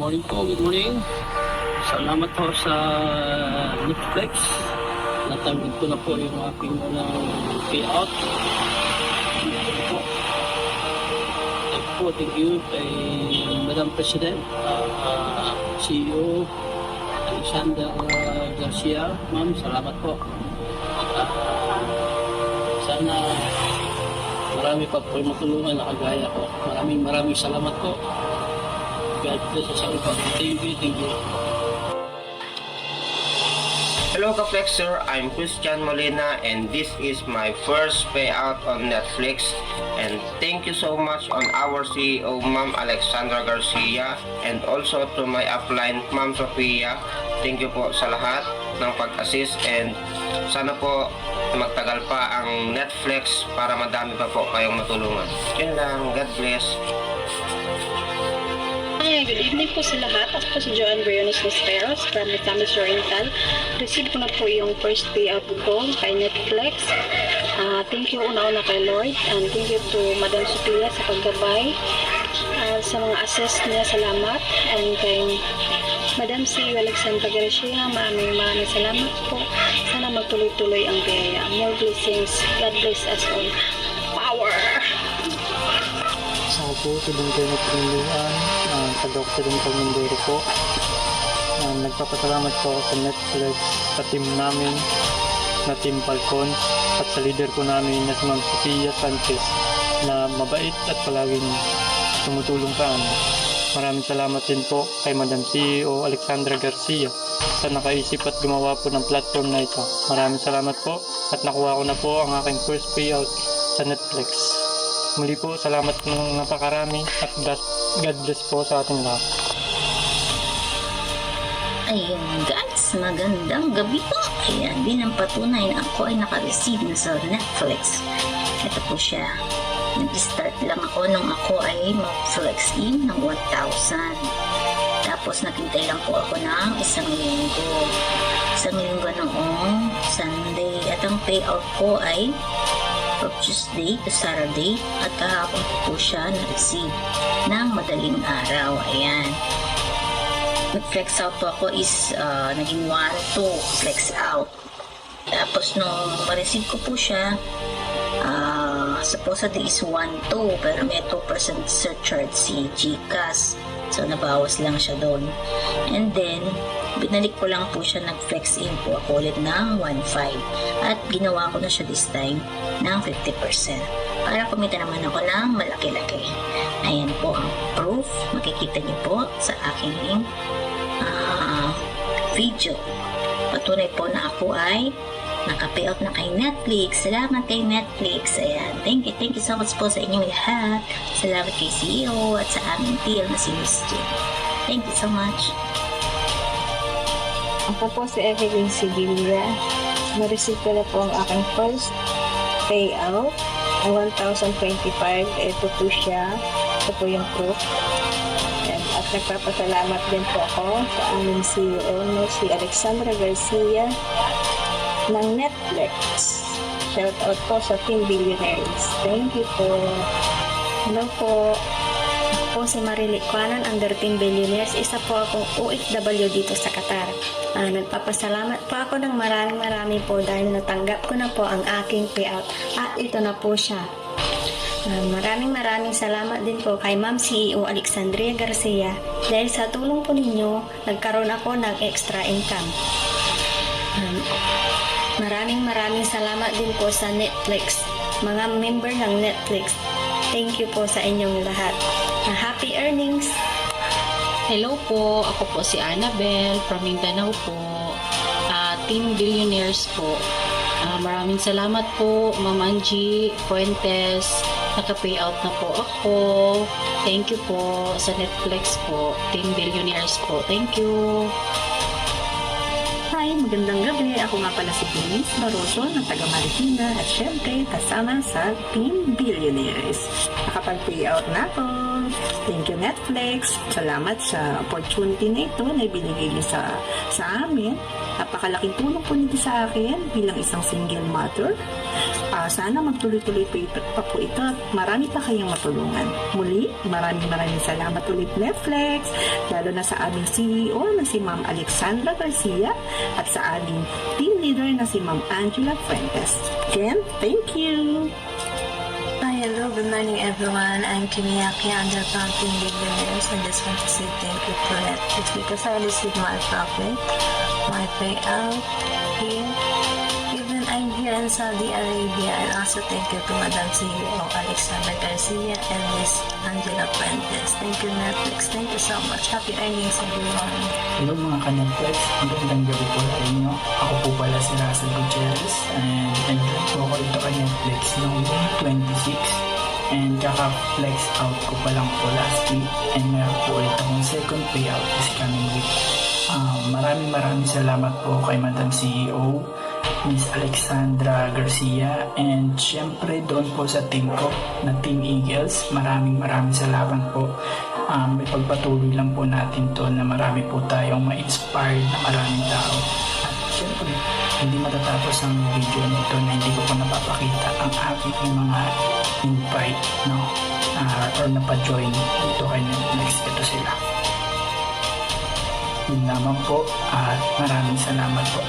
Morning po, good morning. Salamat po sa Netflix. Natanggap ko na po yung aking unang payout. Thank po, thank you kay Madam President, uh, CEO, Alexander uh, Garcia. Ma'am, salamat po. Ah, sana marami pa po yung matulungan na kagaya ko. Maraming maraming salamat po. God bless us all po. Thank you, thank you. Hello Kaplexer, I'm Christian Molina and this is my first payout on Netflix and thank you so much on our CEO Ma'am Alexandra Garcia and also to my upline Ma'am Sofia. Thank you po sa lahat ng pag-assist and sana po magtagal pa ang Netflix para madami pa po kayong matulungan. Yun lang, God bless. Hi, good evening po sa lahat. Ako po si Joanne Briones Nisperos from Metamis Oriental. Receive ko na po yung first payout ko kay Netflix. Ah, thank you una-una kay Lord and thank you to Madam Sophia sa paggabay. Ah, sa mga assist niya, salamat. And kay Madam C. Alexandra Garcia, maraming maraming salamat po. Sana magtuloy-tuloy ang biyaya. More blessings. God bless us all. Power! Ako po, si Dr. Natrinduan, uh, ka-Dr. Dr. Mindoro po. Ah, nagpapasalamat po ako sa Netflix, sa team namin, na Team Falcon, at sa leader ko namin na si Ma'am Sofia Sanchez, na mabait at palaging tumutulong sa amin. Maraming salamat din po kay Madam CEO Alexandra Garcia sa nakaisip at gumawa po ng platform na ito. Maraming salamat po at nakuha ko na po ang aking first payout sa Netflix. Muli po, salamat ng napakarami at God bless po sa ating lahat. Ayun guys, magandang gabi po. Ayan, bilang patunay na ako ay naka-receive na sa Netflix. Ito po siya. Nag-start lang ako nung ako ay mag-flex in ng 1,000. Tapos nakintay lang po ako ng isang linggo. Isang linggo noong Sunday. At ang payout ko ay from Tuesday to Saturday. At kahapon po siya na-receive ng madaling araw. Ayan nag-flex out po ako is uh, naging 1, 2, flex out. Tapos nung ma-receive ko po siya, uh, supposedly is 1, 2, pero may 2% surcharge si GCash. So, nabawas lang siya doon. And then, binalik ko lang po siya, nag-flex in po ako ulit ng 1.5. At ginawa ko na siya this time ng 50%. Para kumita naman ako ng malaki-laki. Ayan po ang proof. Makikita niyo po sa aking ah, video. Patunay po na ako ay naka-payout na kay Netflix. Salamat kay Netflix. Ayan. Thank you. Thank you so much po sa inyong lahat. Salamat kay CEO at sa aming TL na si Miss Jen. Thank you so much. Ako po si Evelyn Sibilia. Na-receive ko na po ang aking first payout ng 1,025. Ito po siya. Ito po yung proof. Ayan. At nagpapasalamat din po ako sa aming CEO na si Alexandra Garcia ng Netflix. Shout out po sa Team Billionaires. Thank you po. Hello po. Po si Marilit Kwanan under Team Billionaires. Isa po akong OFW dito sa Qatar. Ah, nagpapasalamat po ako ng maraming marami po dahil natanggap ko na po ang aking payout. At ito na po siya. Ah, maraming maraming salamat din po kay Ma'am CEO Alexandria Garcia dahil sa tulong po ninyo, nagkaroon ako ng extra income. Um, maraming maraming salamat din po sa Netflix, mga member ng Netflix. Thank you po sa inyong lahat. Happy earnings! Hello po, ako po si Annabel from Mindanao po. Ah, Team Billionaires po. Ah, maraming salamat po, Ma'am Angie Fuentes. Naka-payout na po ako. Thank you po sa Netflix po. Team Billionaires po. Thank you. Magandang gabi. Ako nga pala si Denise Baroso ng taga Marikina at syempre kasama sa Team Billionaires. Nakapag-payout na ako. Thank you Netflix. Salamat sa opportunity na ito na ibinigay niyo sa, sa amin. Napakalaking tulong po nito sa akin bilang isang single mother. Ah, sana magtuloy-tuloy pa pa po ito at marami pa kayong matulungan. Muli, maraming maraming salamat ulit Netflix, lalo na sa aming CEO na si Ma'am Alexandra Garcia at sa aming team leader na si Ma'am Angela Fuentes. Again, thank you! Hi, hello, good morning everyone. I'm Kimiyaki under Fountain Millionaires. I just want to say thank you to Netflix because I received my profit, my payout here. In Saudi Arabia and also thank you to Madam CEO Alexander Garcia and Miss Angela Fuentes. Thank you Netflix. Thank you so much. Happy earnings everyone. Hello mga ka-Netflix, magandang gabi po sa inyo. Ako po pala si Russell Gutierrez and nag-join po ako ito kay Netflix noong May 26 and kaka-flex out ko pa lang po last week and meron po ulit akong second payout this coming week. Um, maraming maraming salamat po kay Madam CEO, Miss Alexandra Garcia and syempre doon po sa team ko na Team Eagles. Maraming maraming salamat po. Um, ipagpatuloy lang po natin to na marami po tayong ma-inspired na maraming tao. At syempre, hindi matatapos ang video nito na hindi ko po napapakita ang aking mga invite no? Ah, or napa-join dito kay Netflix. Ito sila. Yun lamang po at maraming salamat po.